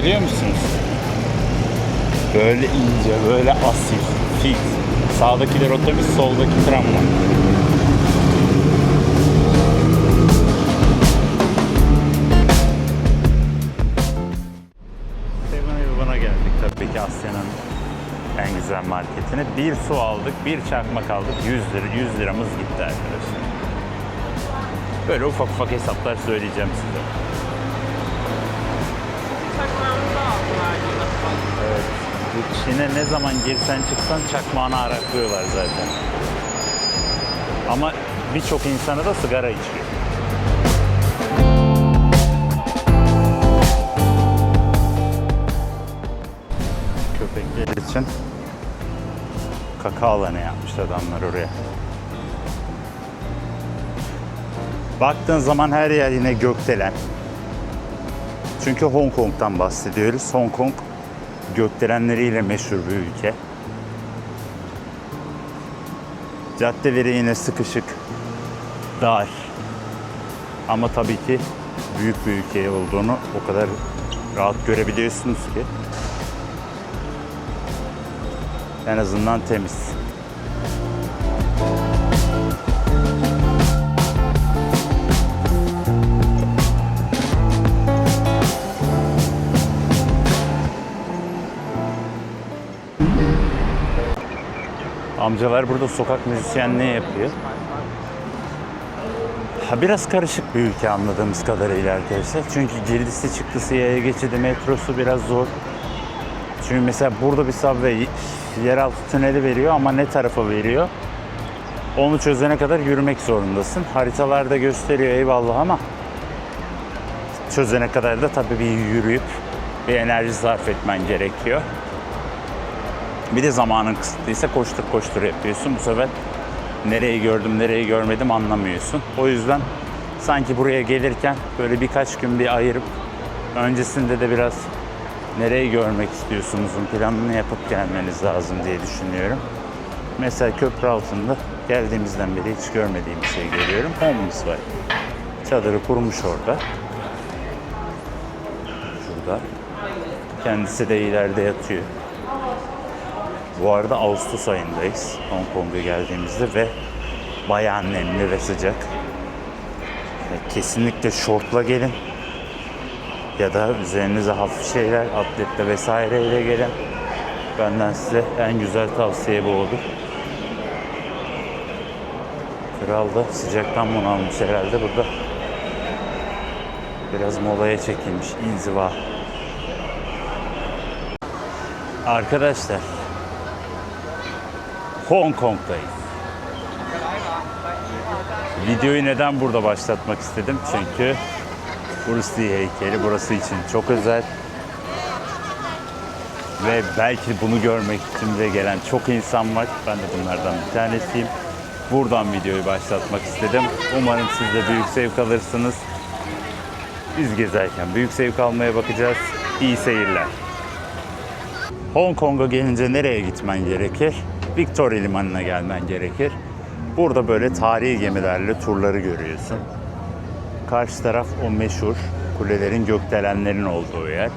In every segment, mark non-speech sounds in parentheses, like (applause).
görüyor musunuz? Böyle ince, böyle asil, fit. Sağdakiler otobüs, soldaki tramvay. Seven geldik tabii ki Asya'nın en güzel marketine. Bir su aldık, bir çakmak aldık. 100 lira, 100 liramız gitti arkadaşlar. Böyle ufak ufak hesaplar söyleyeceğim size. Çin'e ne zaman girsen çıksan çakmağını araklıyorlar zaten. Ama birçok insana da sigara içiyor. Köpekler için kaka alanı yapmış adamlar oraya. Baktığın zaman her yer yine gökdelen. Çünkü Hong Kong'dan bahsediyoruz. Hong Kong gökdelenleriyle meşhur bir ülke. Caddeleri yine sıkışık, dar. Ama tabii ki büyük bir ülke olduğunu o kadar rahat görebiliyorsunuz ki. En azından temiz. Amcalar burada sokak müzisyenliği yapıyor. Ha, biraz karışık bir ülke anladığımız kadarıyla arkadaşlar. Çünkü girdisi çıktısı yaya geçidi metrosu biraz zor. Çünkü mesela burada bir subway yeraltı tüneli veriyor ama ne tarafa veriyor? Onu çözene kadar yürümek zorundasın. Haritalarda gösteriyor eyvallah ama çözene kadar da tabii bir yürüyüp bir enerji sarf etmen gerekiyor. Bir de zamanın kısıtlıysa koştur koştur yapıyorsun. Bu sefer nereyi gördüm, nereyi görmedim anlamıyorsun. O yüzden sanki buraya gelirken böyle birkaç gün bir ayırıp öncesinde de biraz nereyi görmek istiyorsunuzun planını yapıp gelmeniz lazım diye düşünüyorum. Mesela köprü altında geldiğimizden beri hiç görmediğim bir şey görüyorum. Homeless var. Çadırı kurmuş orada. Şurada. Kendisi de ileride yatıyor. Bu arada Ağustos ayındayız Hong Kong'a geldiğimizde ve bayağı nemli ve sıcak. Kesinlikle şortla gelin ya da üzerinize hafif şeyler, atletle vesaireyle gelin. Benden size en güzel tavsiye bu olur. Kral da sıcaktan bunalmış herhalde burada. Biraz molaya çekilmiş inziva. Arkadaşlar Hong Kong'dayız. Videoyu neden burada başlatmak istedim? Çünkü Bruce Lee heykeli burası için çok özel. Ve belki bunu görmek için de gelen çok insan var. Ben de bunlardan bir tanesiyim. Buradan videoyu başlatmak istedim. Umarım siz de büyük zevk alırsınız. Biz gezerken büyük zevk almaya bakacağız. İyi seyirler. Hong Kong'a gelince nereye gitmen gerekir? Victoria Limanı'na gelmen gerekir. Burada böyle tarihi gemilerle turları görüyorsun. Karşı taraf o meşhur kulelerin gökdelenlerin olduğu yer.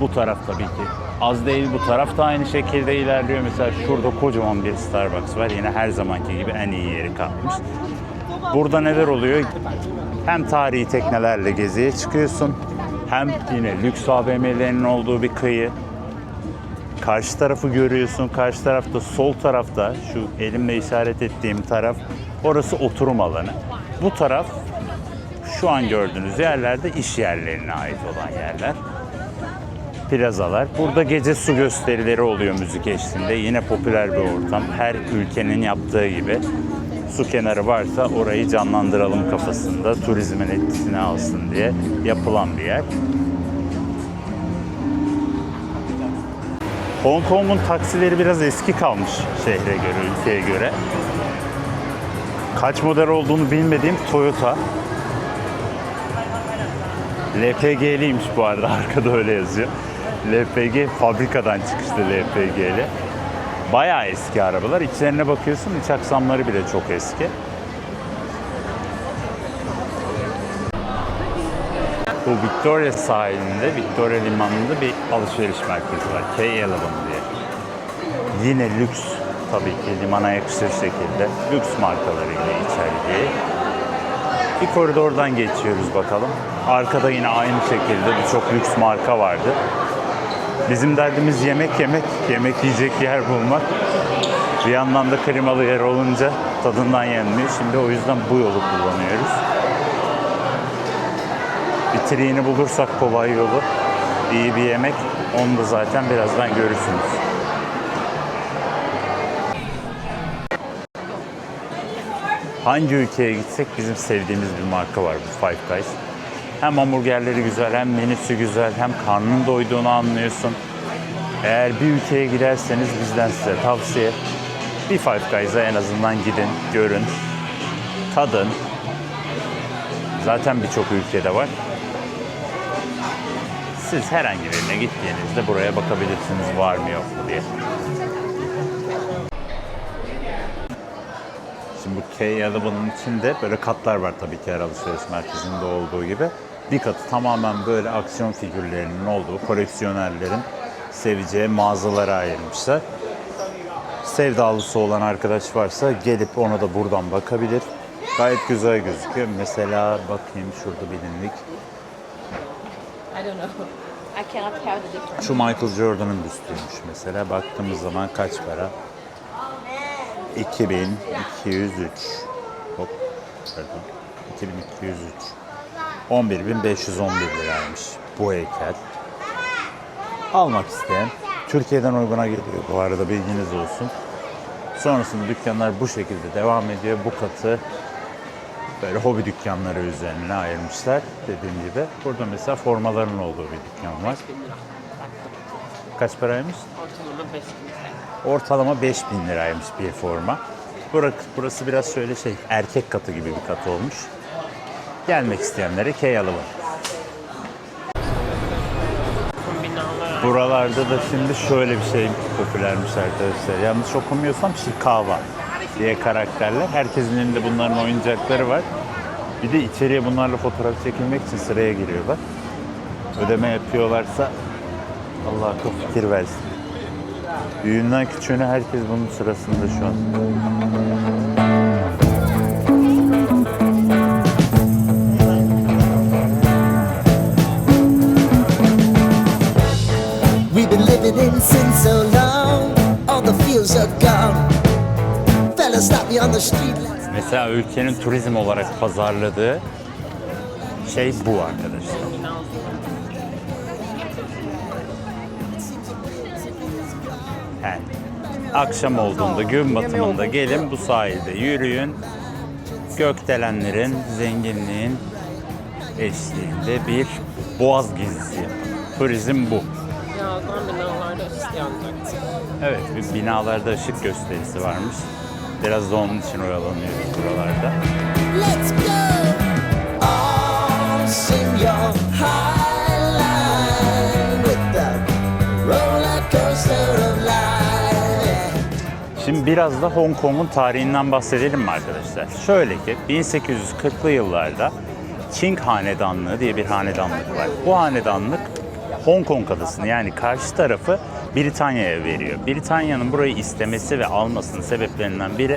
Bu taraf tabii ki az değil. Bu taraf da aynı şekilde ilerliyor. Mesela şurada kocaman bir Starbucks var. Yine her zamanki gibi en iyi yeri kapmış. Burada neler oluyor? Hem tarihi teknelerle geziye çıkıyorsun. Hem yine lüks AVM'lerinin olduğu bir kıyı. Karşı tarafı görüyorsun. Karşı tarafta sol tarafta şu elimle işaret ettiğim taraf orası oturum alanı. Bu taraf şu an gördüğünüz yerlerde iş yerlerine ait olan yerler. Plazalar. Burada gece su gösterileri oluyor müzik eşliğinde. Yine popüler bir ortam. Her ülkenin yaptığı gibi su kenarı varsa orayı canlandıralım kafasında turizmin etkisini alsın diye yapılan bir yer. Hong Kong'un taksileri biraz eski kalmış şehre göre, ülkeye göre. Kaç model olduğunu bilmediğim Toyota. LPG'liymiş bu arada (laughs) arkada öyle yazıyor. LPG fabrikadan çıkışlı LPG'li. Bayağı eski arabalar. İçlerine bakıyorsun iç aksamları bile çok eski. Bu Victoria sahilinde, Victoria limanında bir alışveriş merkezi var. K11 diye. Yine lüks tabii ki limana yakışır şekilde lüks markalarıyla içerdiği. Bir koridordan geçiyoruz bakalım. Arkada yine aynı şekilde birçok lüks marka vardı. Bizim derdimiz yemek yemek, yemek yiyecek yer bulmak. Bir yandan da klimalı yer olunca tadından yenmiyor. Şimdi o yüzden bu yolu kullanıyoruz. Triğini bulursak kolay yolu, iyi bir yemek, onu da zaten birazdan görürsünüz. Hangi ülkeye gitsek bizim sevdiğimiz bir marka var bu Five Guys. Hem hamburgerleri güzel, hem menüsü güzel, hem karnının doyduğunu anlıyorsun. Eğer bir ülkeye giderseniz bizden size tavsiye. Bir Five Guys'a en azından gidin, görün, tadın. Zaten birçok ülkede var. Siz herhangi birine gittiğinizde buraya bakabilirsiniz var mı yok mu diye. Şimdi bu K-Eleven'ın içinde böyle katlar var tabii ki her alışveriş merkezinde olduğu gibi. Bir katı tamamen böyle aksiyon figürlerinin olduğu, koleksiyonerlerin seveceği mağazalara ayırmışlar. Sevdalısı olan arkadaş varsa gelip ona da buradan bakabilir. Gayet güzel gözüküyor. Mesela bakayım şurada bilinlik. Don't know. I cannot tell the difference. Şu Michael Jordan'ın büstüymüş mesela. Baktığımız zaman kaç para? 2203. Hop. Pardon. 2203. 11511 liraymış bu heykel. Almak isteyen Türkiye'den uyguna geliyor bu arada bilginiz olsun. Sonrasında dükkanlar bu şekilde devam ediyor. Bu katı böyle hobi dükkanları üzerine ayırmışlar dediğim gibi. Burada mesela formaların olduğu bir dükkan var. Kaç paraymış? Ortalama 5 bin Ortalama 5000 liraymış bir forma. Burası, burası biraz şöyle şey erkek katı gibi bir kat olmuş. Gelmek isteyenlere K alalım. Binalar Buralarda da şimdi şöyle bir şey popülermiş arkadaşlar. Yanlış okumuyorsam Şikava diye karakterler. Herkesin elinde bunların oyuncakları var. Bir de içeriye bunlarla fotoğraf çekilmek için sıraya giriyorlar. Ödeme yapıyorlarsa Allah akıl fikir versin. Büyüğünden küçüğüne herkes bunun sırasında şu an. Mesela ülkenin turizm olarak pazarladığı şey bu arkadaşlar. Yani akşam olduğunda, gün batımında gelin bu sahilde yürüyün. Gökdelenlerin, zenginliğin eşliğinde bir boğaz gezisi yapın. Turizm bu. Binalarda ışık yanacak. Evet, binalarda ışık gösterisi varmış. Biraz da onun için oyalanıyoruz buralarda. Let's go! All sing your high line with the roller coaster of life. Şimdi biraz da Hong Kong'un tarihinden bahsedelim mi arkadaşlar? Şöyle ki 1840'lı yıllarda Qing Hanedanlığı diye bir hanedanlık var. Bu hanedanlık Hong Kong adasını yani karşı tarafı Britanya'ya veriyor. Britanya'nın burayı istemesi ve almasının sebeplerinden biri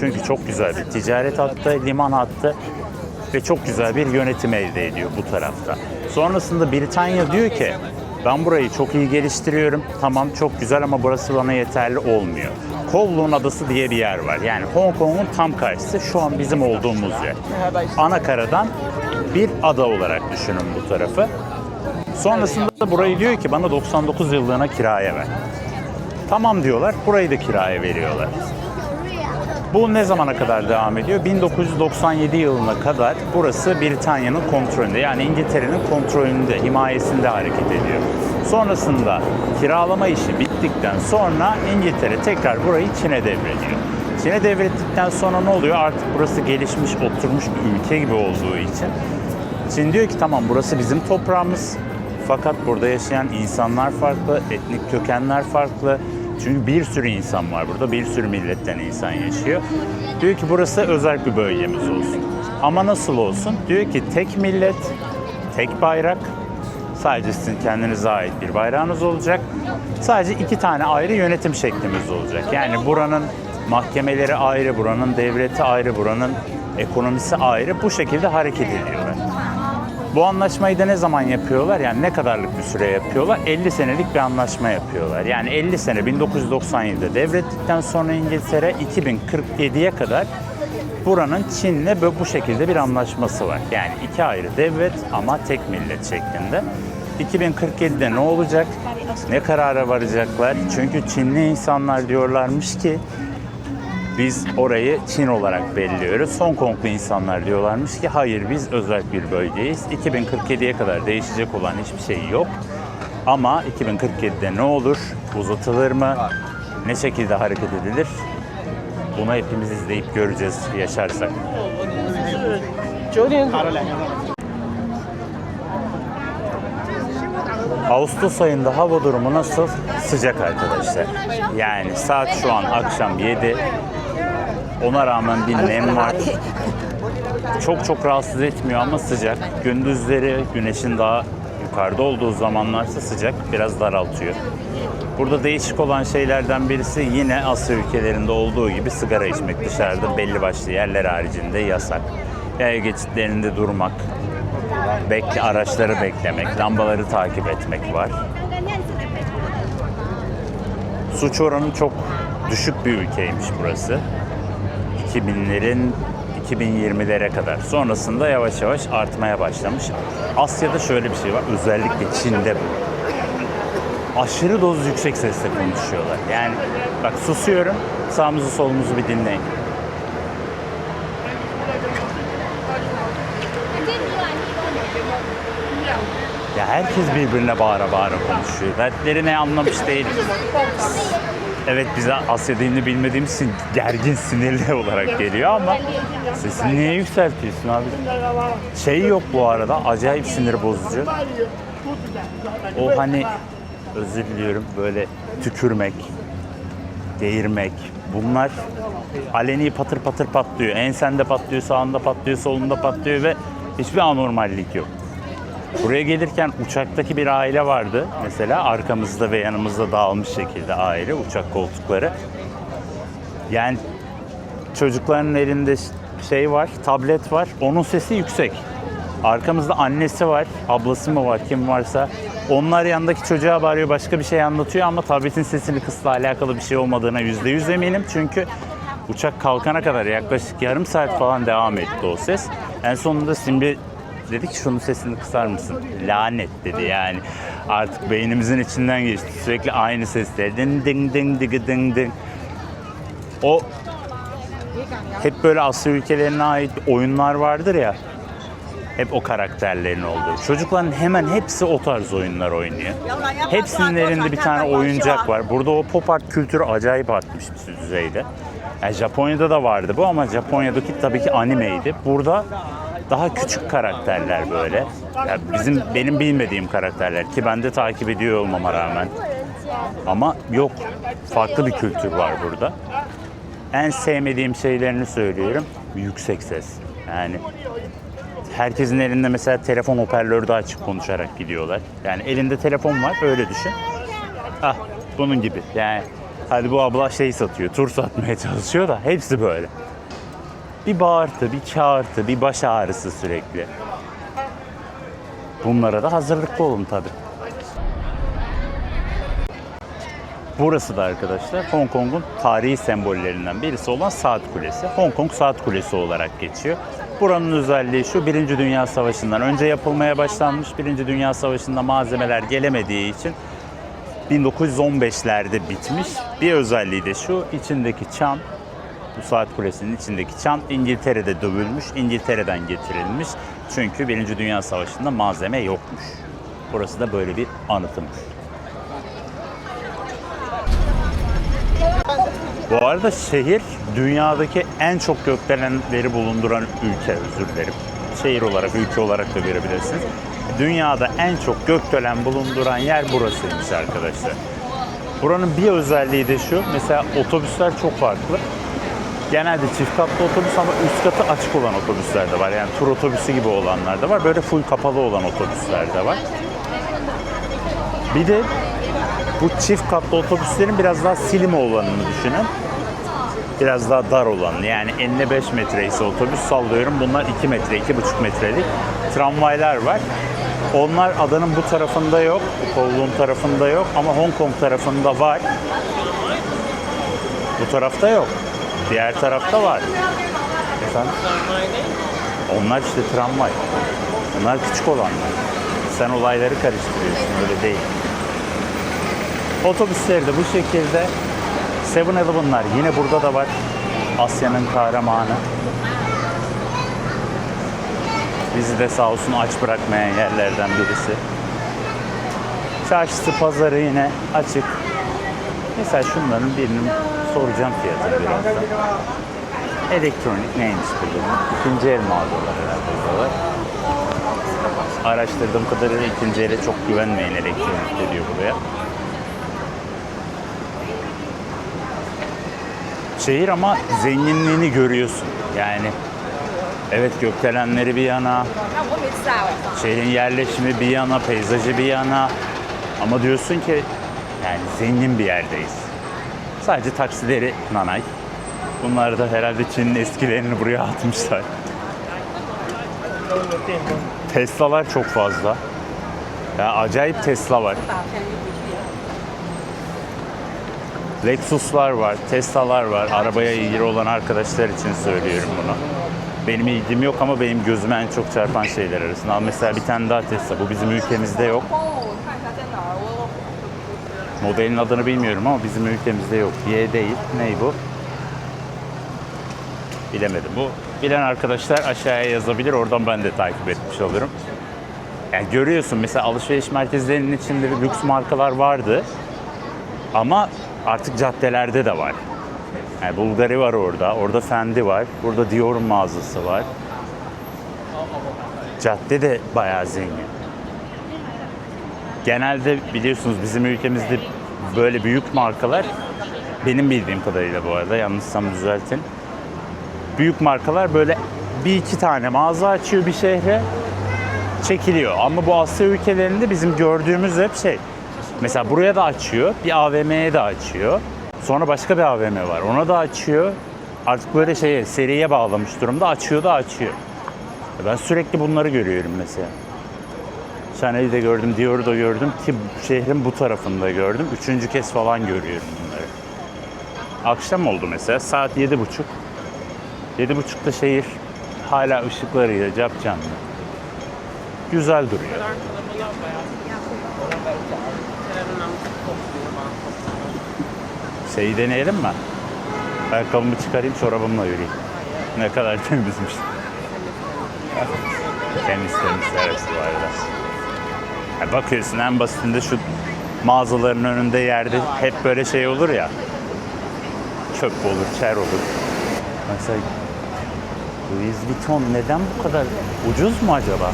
çünkü çok güzel bir ticaret hattı, liman hattı ve çok güzel bir yönetim elde ediyor bu tarafta. Sonrasında Britanya diyor ki ben burayı çok iyi geliştiriyorum. Tamam çok güzel ama burası bana yeterli olmuyor. Kowloon Adası diye bir yer var. Yani Hong Kong'un tam karşısı şu an bizim olduğumuz yer. Anakaradan bir ada olarak düşünün bu tarafı. Sonrasında da burayı diyor ki bana 99 yıllığına kiraya ver. Tamam diyorlar, burayı da kiraya veriyorlar. Bu ne zamana kadar devam ediyor? 1997 yılına kadar burası Britanya'nın kontrolünde yani İngiltere'nin kontrolünde, himayesinde hareket ediyor. Sonrasında kiralama işi bittikten sonra İngiltere tekrar burayı Çin'e devrediyor. Çin'e devrettikten sonra ne oluyor? Artık burası gelişmiş, oturmuş bir ülke gibi olduğu için Çin diyor ki tamam burası bizim toprağımız. Fakat burada yaşayan insanlar farklı, etnik kökenler farklı. Çünkü bir sürü insan var burada, bir sürü milletten insan yaşıyor. Diyor ki burası özel bir bölgemiz olsun. Ama nasıl olsun? Diyor ki tek millet, tek bayrak. Sadece sizin kendinize ait bir bayrağınız olacak. Sadece iki tane ayrı yönetim şeklimiz olacak. Yani buranın mahkemeleri ayrı, buranın devleti ayrı, buranın ekonomisi ayrı. Bu şekilde hareket ediyorlar. Bu anlaşmayı da ne zaman yapıyorlar? Yani ne kadarlık bir süre yapıyorlar? 50 senelik bir anlaşma yapıyorlar. Yani 50 sene 1997'de devrettikten sonra İngiltere 2047'ye kadar buranın Çin'le bu şekilde bir anlaşması var. Yani iki ayrı devlet ama tek millet şeklinde. 2047'de ne olacak? Ne karara varacaklar? Çünkü Çinli insanlar diyorlarmış ki biz orayı Çin olarak belirliyoruz. Hong Konglu insanlar diyorlarmış ki hayır biz özel bir bölgeyiz. 2047'ye kadar değişecek olan hiçbir şey yok. Ama 2047'de ne olur? Uzatılır mı? Ne şekilde hareket edilir? Bunu hepimiz izleyip göreceğiz yaşarsak. Ağustos ayında hava durumu nasıl? Sıcak arkadaşlar. Yani saat şu an akşam 7. Ona rağmen bir nem var. Çok çok rahatsız etmiyor ama sıcak. Gündüzleri güneşin daha yukarıda olduğu zamanlarsa sıcak biraz daraltıyor. Burada değişik olan şeylerden birisi yine Asya ülkelerinde olduğu gibi sigara içmek dışarıda belli başlı yerler haricinde yasak. Yaya geçitlerinde durmak, bekle araçları beklemek, lambaları takip etmek var. Suç oranı çok düşük bir ülkeymiş burası. 2000'lerin 2020'lere kadar. Sonrasında yavaş yavaş artmaya başlamış. Asya'da şöyle bir şey var. Özellikle Çin'de bu. Aşırı doz yüksek sesle konuşuyorlar. Yani bak susuyorum. Sağımızı solumuzu bir dinleyin. Ya herkes birbirine bağıra bağıra konuşuyor. Dertleri ne anlamış değil. Evet bize Asya dilini bilmediğimiz için gergin, sinirli (laughs) olarak geliyor ama sesini niye yükseltiyorsun abi? Şey yok bu arada, acayip sinir bozucu. O hani özür diliyorum böyle tükürmek, geğirmek bunlar aleni patır patır patlıyor. Ensende patlıyor, sağında patlıyor, solunda patlıyor ve hiçbir anormallik yok. Buraya gelirken uçaktaki bir aile vardı. Mesela arkamızda ve yanımızda dağılmış şekilde aile uçak koltukları. Yani çocukların elinde şey var, tablet var. Onun sesi yüksek. Arkamızda annesi var, ablası mı var, kim varsa. Onlar yanındaki çocuğa bağırıyor, başka bir şey anlatıyor ama tabletin sesini kısla alakalı bir şey olmadığına yüzde yüz eminim. Çünkü uçak kalkana kadar yaklaşık yarım saat falan devam etti o ses. En sonunda Simbi dedi ki şunun sesini kısar mısın? Lanet dedi yani. Artık beynimizin içinden geçti. Sürekli aynı sesler. Ding ding ding ding ding ding. O hep böyle Asya ülkelerine ait oyunlar vardır ya. Hep o karakterlerin olduğu. Çocukların hemen hepsi o tarz oyunlar oynuyor. Hepsinin elinde bir tane oyuncak var. Burada o pop art kültürü acayip artmış bir düzeyde. Yani Japonya'da da vardı bu ama Japonya'daki tabii ki animeydi. Burada daha küçük karakterler böyle. Ya bizim benim bilmediğim karakterler ki ben de takip ediyor olmama rağmen. Ama yok. Farklı bir kültür var burada. En sevmediğim şeylerini söylüyorum. Yüksek ses. Yani herkesin elinde mesela telefon hoparlörü de açık konuşarak gidiyorlar. Yani elinde telefon var öyle düşün. Ah bunun gibi. Yani hadi bu abla şey satıyor, tur satmaya çalışıyor da hepsi böyle. Bir bağırtı, bir çağırtı, bir baş ağrısı sürekli. Bunlara da hazırlıklı olun tabi. Burası da arkadaşlar Hong Kong'un tarihi sembollerinden birisi olan Saat Kulesi. Hong Kong Saat Kulesi olarak geçiyor. Buranın özelliği şu, Birinci Dünya Savaşı'ndan önce yapılmaya başlanmış. Birinci Dünya Savaşı'nda malzemeler gelemediği için 1915'lerde bitmiş. Bir özelliği de şu, içindeki çan, bu saat kulesinin içindeki çan İngiltere'de dövülmüş, İngiltere'den getirilmiş. Çünkü Birinci Dünya Savaşı'nda malzeme yokmuş. Burası da böyle bir anıtım. Bu arada şehir dünyadaki en çok gökdelenleri bulunduran ülke, özür dilerim. Şehir olarak, ülke olarak da görebilirsiniz. Dünyada en çok gökdelen bulunduran yer burasıymış arkadaşlar. Buranın bir özelliği de şu, mesela otobüsler çok farklı. Genelde çift katlı otobüs ama üst katı açık olan otobüsler de var. Yani tur otobüsü gibi olanlar da var. Böyle full kapalı olan otobüsler de var. Bir de bu çift katlı otobüslerin biraz daha slim olanını düşünün. Biraz daha dar olanı. Yani 55 metre ise otobüs sallıyorum. Bunlar 2 metre, 2,5 metrelik tramvaylar var. Onlar adanın bu tarafında yok, kolluğun tarafında yok ama Hong Kong tarafında var. Bu tarafta yok. Diğer tarafta var. Efendim? Onlar işte tramvay. Onlar küçük olanlar. Sen olayları karıştırıyorsun, öyle değil. Otobüsleri de bu şekilde. 7-Eleven'lar yine burada da var. Asya'nın kahramanı. Bizi de sağ olsun aç bırakmayan yerlerden birisi. Çarşısı, pazarı yine açık. Mesela şunların birinin soracağım fiyatını birazdan. Elektronik neymiş burada? İkinci el mağazalar herhalde buralar. Araştırdığım kadarıyla ikinci ele çok güvenmeyin elektronikte diyor buraya. Şehir ama zenginliğini görüyorsun. Yani evet gökdelenleri bir yana, şehrin yerleşimi bir yana, peyzajı bir yana. Ama diyorsun ki yani zengin bir yerdeyiz. Sadece taksileri nanay. Bunlar da herhalde Çin'in eskilerini buraya atmışlar. Tesla'lar çok fazla. Ya acayip Tesla var. Lexus'lar var, Tesla'lar var. Arabaya ilgili olan arkadaşlar için söylüyorum bunu. Benim ilgim yok ama benim gözüme en çok çarpan şeyler arasında. Mesela bir tane daha Tesla. Bu bizim ülkemizde yok. Modelin adını bilmiyorum ama bizim ülkemizde yok. Y değil. Ney bu? Bilemedim. Bu bilen arkadaşlar aşağıya yazabilir. Oradan ben de takip etmiş olurum. Yani görüyorsun mesela alışveriş merkezlerinin içinde lüks markalar vardı. Ama artık caddelerde de var. Yani Bulgari var orada. Orada Fendi var. Burada Dior mağazası var. Cadde de bayağı zengin. Genelde biliyorsunuz bizim ülkemizde böyle büyük markalar benim bildiğim kadarıyla bu arada yanlışsam düzeltin. Büyük markalar böyle bir iki tane mağaza açıyor bir şehre çekiliyor. Ama bu Asya ülkelerinde bizim gördüğümüz hep şey. Mesela buraya da açıyor, bir AVM'ye de açıyor. Sonra başka bir AVM var, ona da açıyor. Artık böyle şeye, seriye bağlamış durumda açıyor da açıyor. Ben sürekli bunları görüyorum mesela. Chanel'i de gördüm, Dior'u da gördüm ki şehrin bu tarafında gördüm. Üçüncü kez falan görüyorum bunları. Akşam oldu mesela, saat yedi buçuk. Yedi buçukta şehir hala ışıklarıyla cap canlı. Güzel duruyor. Şeyi deneyelim mi? Ayakkabımı çıkarayım, çorabımla yürüyeyim. Ne kadar temizmiş. temiz temiz evet bu arada. Bakıyorsun en basitinde şu mağazaların önünde yerde hep böyle şey olur ya. Çöp olur, çer olur. Mesela Louis Vuitton neden bu kadar ucuz mu acaba?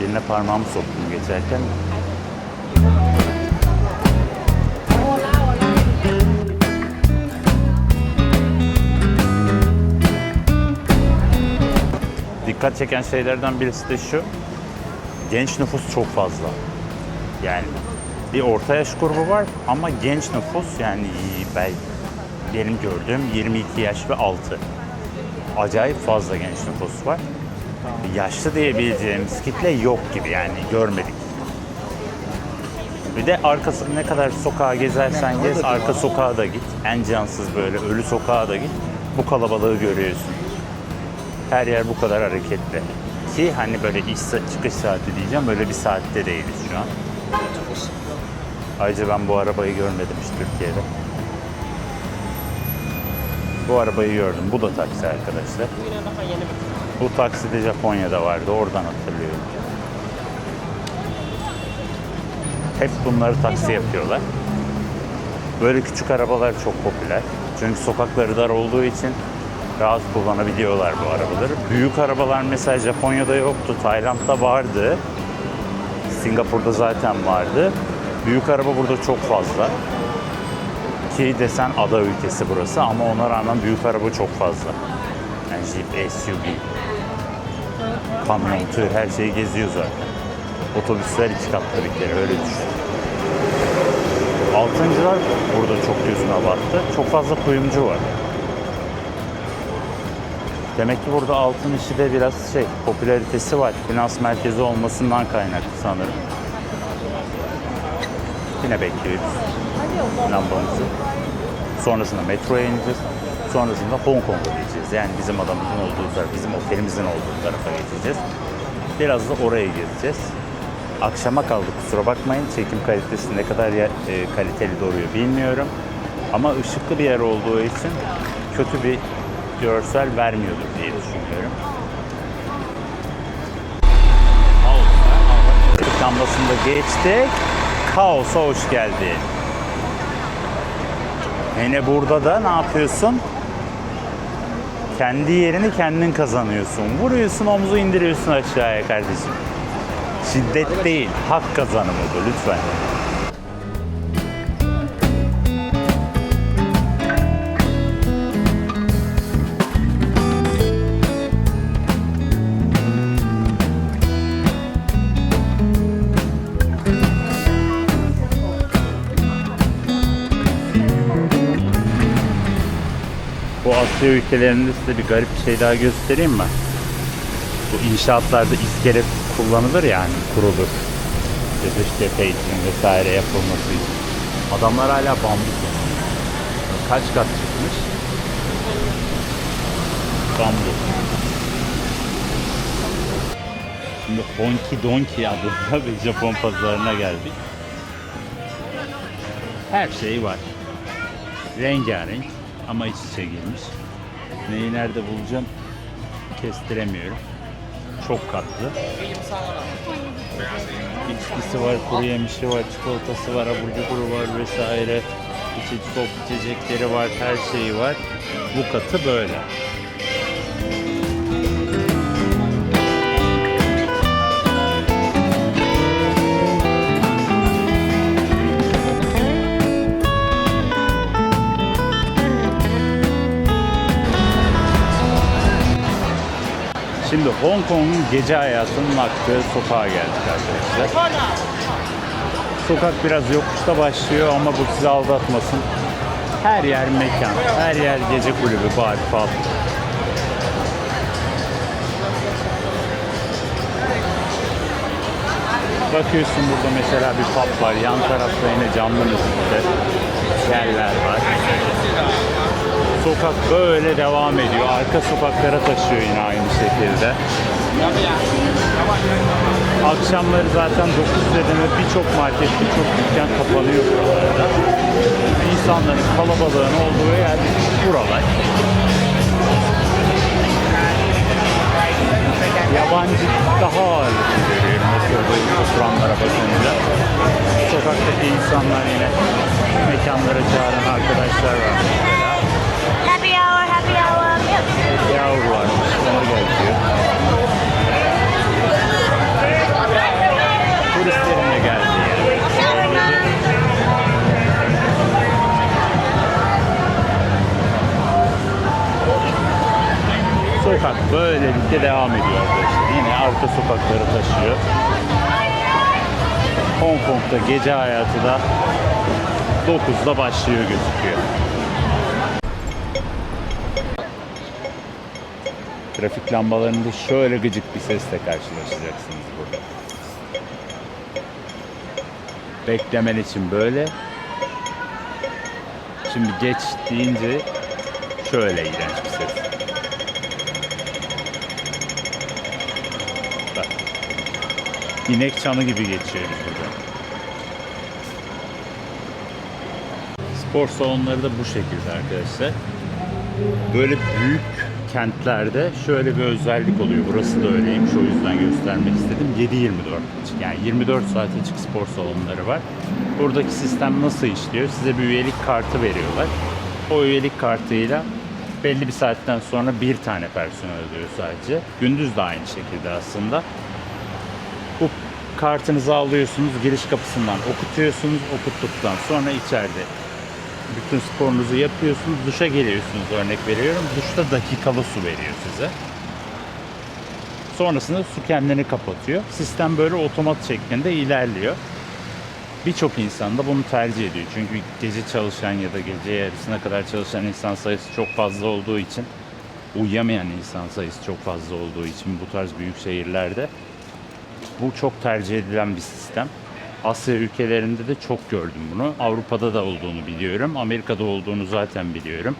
Birine parmağımı soktum geçerken. Dikkat çeken şeylerden birisi de şu. Genç nüfus çok fazla. Yani bir orta yaş grubu var ama genç nüfus yani ben benim gördüğüm 22 yaş ve altı. Acayip fazla genç nüfus var. Yaşlı diyebileceğimiz kitle yok gibi yani görmedik. Bir de arkası ne kadar sokağa gezersen gez, arka sokağa da git. En cansız böyle ölü sokağa da git. Bu kalabalığı görüyorsun. Her yer bu kadar hareketli. Ki hani böyle iş çıkış saati diyeceğim, böyle bir saatte değiliz şu an. Ayrıca ben bu arabayı görmedim hiç Türkiye'de. Bu arabayı gördüm. Bu da taksi arkadaşlar. Bu taksi de Japonya'da vardı. Oradan hatırlıyorum. Hep bunları taksi yapıyorlar. Böyle küçük arabalar çok popüler. Çünkü sokakları dar olduğu için rahat kullanabiliyorlar bu arabaları. Büyük arabalar mesela Japonya'da yoktu. Tayland'da vardı. Singapur'da zaten vardı. Büyük araba burada çok fazla. Türkiye'yi desen ada ülkesi burası ama ona rağmen büyük araba çok fazla. Yani Jeep, SUV, kamyon, tır her şeyi geziyor zaten. Otobüsler iki katlı bir kere öyle düşün. Altıncılar burada çok gözüne battı. Çok fazla kuyumcu var. Demek ki burada altın işi de biraz şey popülaritesi var. Finans merkezi olmasından kaynaklı sanırım. Yine bekliyoruz lambamızı. Sonrasında metroya ineceğiz. Sonrasında Hong Kong'a gideceğiz. Yani bizim adamımızın olduğu taraf, bizim otelimizin olduğu tarafa geçeceğiz. Biraz da oraya gezeceğiz. Akşama kaldı kusura bakmayın. Çekim kalitesi ne kadar ya- e, kaliteli doğruyor bilmiyorum. Ama ışıklı bir yer olduğu için kötü bir görsel vermiyordur diye düşünüyorum. Trafik lambasını da geçtik. Kaosa hoş geldin. Yine burada da ne yapıyorsun? Kendi yerini kendin kazanıyorsun. Vuruyorsun omuzu indiriyorsun aşağıya kardeşim. Şiddet değil, hak kazanımı bu lütfen. Asya ülkelerinde size bir garip şey daha göstereyim mi? Bu inşaatlarda iskelet kullanılır yani kurulur. İşte dış cephe için vesaire yapılması için. Adamlar hala bambu. Kaç kat çıkmış? Bambu. Şimdi Honki Donki adında bir Japon pazarına geldik. Her şey var. Rengarenk ama iç içe girmiş. Neyi nerede bulacağım kestiremiyorum. Çok katlı. İçkisi var, kuru yemişi var, çikolatası var, abur cuburu var vesaire. İçecek, içecekleri var, her şeyi var. Bu katı böyle. Şimdi Hong Kong'un gece hayatının aktığı sokağa geldik arkadaşlar. Sokak biraz yokuşta başlıyor ama bu sizi aldatmasın. Her yer mekan, her yer gece kulübü, bar, pub. Bakıyorsun burada mesela bir pub var. Yan tarafta yine canlı müzikte yerler var. Sokak böyle devam ediyor. Arka sokaklara taşıyor yine aynı şekilde. Akşamları zaten 9 dedeme birçok market, birçok dükkan kapanıyor buralarda. İnsanların kalabalığın olduğu yer buralar. Yabancı daha ağırlıklı görüyorum oturduğum oturanlara bakınca. Sokaktaki insanlar yine mekanlara çağıran arkadaşlar var mesela. Böylelikle devam ediyor arkadaşlar. Yine arka sokakları taşıyor. Hong Kong'da gece hayatı da 9'da başlıyor gözüküyor. Trafik lambalarında şöyle gıcık bir sesle karşılaşacaksınız burada. Beklemen için böyle. Şimdi geç deyince şöyle iğrenç bir ses. İnek çanı gibi geçiyoruz burada. Spor salonları da bu şekilde arkadaşlar. Böyle büyük kentlerde şöyle bir özellik oluyor. Burası da öyleymiş. O yüzden göstermek istedim. 7-24 açık. Yani 24 saat açık spor salonları var. Buradaki sistem nasıl işliyor? Size bir üyelik kartı veriyorlar. O üyelik kartıyla belli bir saatten sonra bir tane personel ödüyor sadece. Gündüz de aynı şekilde aslında. Kartınızı alıyorsunuz, giriş kapısından okutuyorsunuz. Okuttuktan sonra içeride Bütün sporunuzu yapıyorsunuz, duşa geliyorsunuz örnek veriyorum. Duşta dakikalı su veriyor size. Sonrasında su kendini kapatıyor. Sistem böyle otomat şeklinde ilerliyor. Birçok insan da bunu tercih ediyor. Çünkü gece çalışan ya da gece yarısına kadar çalışan insan sayısı çok fazla olduğu için uyuyamayan insan sayısı çok fazla olduğu için bu tarz büyük şehirlerde bu çok tercih edilen bir sistem. Asya ülkelerinde de çok gördüm bunu. Avrupa'da da olduğunu biliyorum. Amerika'da olduğunu zaten biliyorum.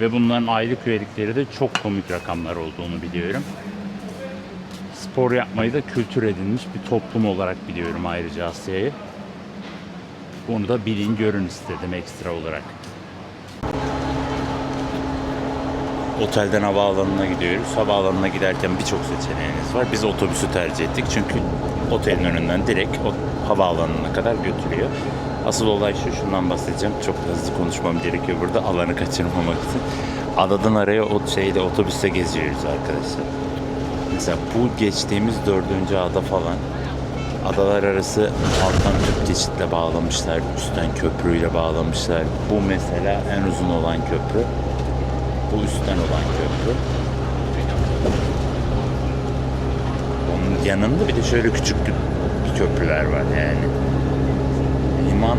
Ve bunların aylık üyelikleri de çok komik rakamlar olduğunu biliyorum. Spor yapmayı da kültür edinmiş bir toplum olarak biliyorum ayrıca Asya'yı. Bunu da bilin görün istedim ekstra olarak. Otelden havaalanına gidiyoruz. Havaalanına giderken birçok seçeneğiniz var. Biz otobüsü tercih ettik çünkü otelin önünden direkt o havaalanına kadar götürüyor. Asıl olay şu, şundan bahsedeceğim. Çok hızlı konuşmam gerekiyor burada alanı kaçırmamak için. Adadan araya o şeyde otobüste geziyoruz arkadaşlar. Mesela bu geçtiğimiz dördüncü ada falan adalar arası alttan tüp geçitle bağlamışlar, üstten köprüyle bağlamışlar. Bu mesela en uzun olan köprü. Bu üstten olan köprü. Onun yanında bir de şöyle küçük kö- köprüler var yani. Liman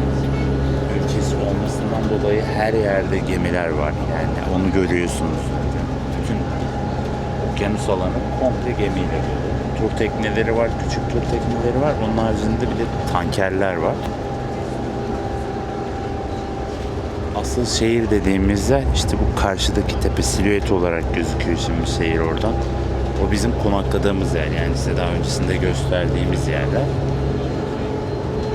ülkesi olmasından dolayı her yerde gemiler var yani onu görüyorsunuz. Bütün okyanus alanı komple gemiyle dolu. Tur tekneleri var, küçük tur tekneleri var. Onun haricinde bir de tankerler var. Asıl şehir dediğimizde işte bu karşıdaki tepe silüeti olarak gözüküyor şimdi şehir oradan. O bizim konakladığımız yer yani size daha öncesinde gösterdiğimiz yerler.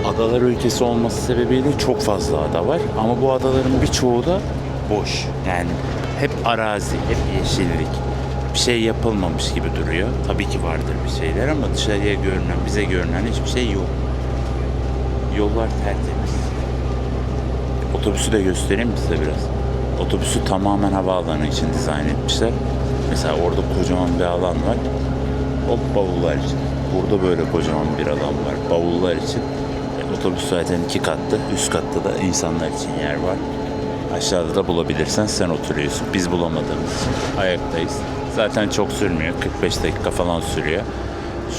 Adalar ülkesi olması sebebiyle çok fazla ada var ama bu adaların birçoğu da boş. Yani hep arazi, hep yeşillik. Bir şey yapılmamış gibi duruyor. Tabii ki vardır bir şeyler ama dışarıya görünen, bize görünen hiçbir şey yok. Yollar tertemiz. Otobüsü de göstereyim size biraz. Otobüsü tamamen havaalanı için dizayn etmişler. Mesela orada kocaman bir alan var. O bavullar için. Burada böyle kocaman bir alan var. Bavullar için. E, Otobüs zaten iki katlı. Üst katta da insanlar için yer var. Aşağıda da bulabilirsen sen oturuyorsun. Biz bulamadığımız için ayaktayız. Zaten çok sürmüyor. 45 dakika falan sürüyor.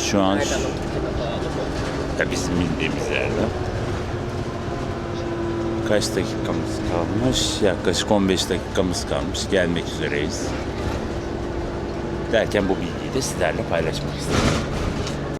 Şu an ya bizim bildiğimiz yerde. Kaç dakikamız kalmış? Yaklaşık 15 dakikamız kalmış. Gelmek üzereyiz. Derken bu bilgiyi de sizlerle paylaşmak istedim.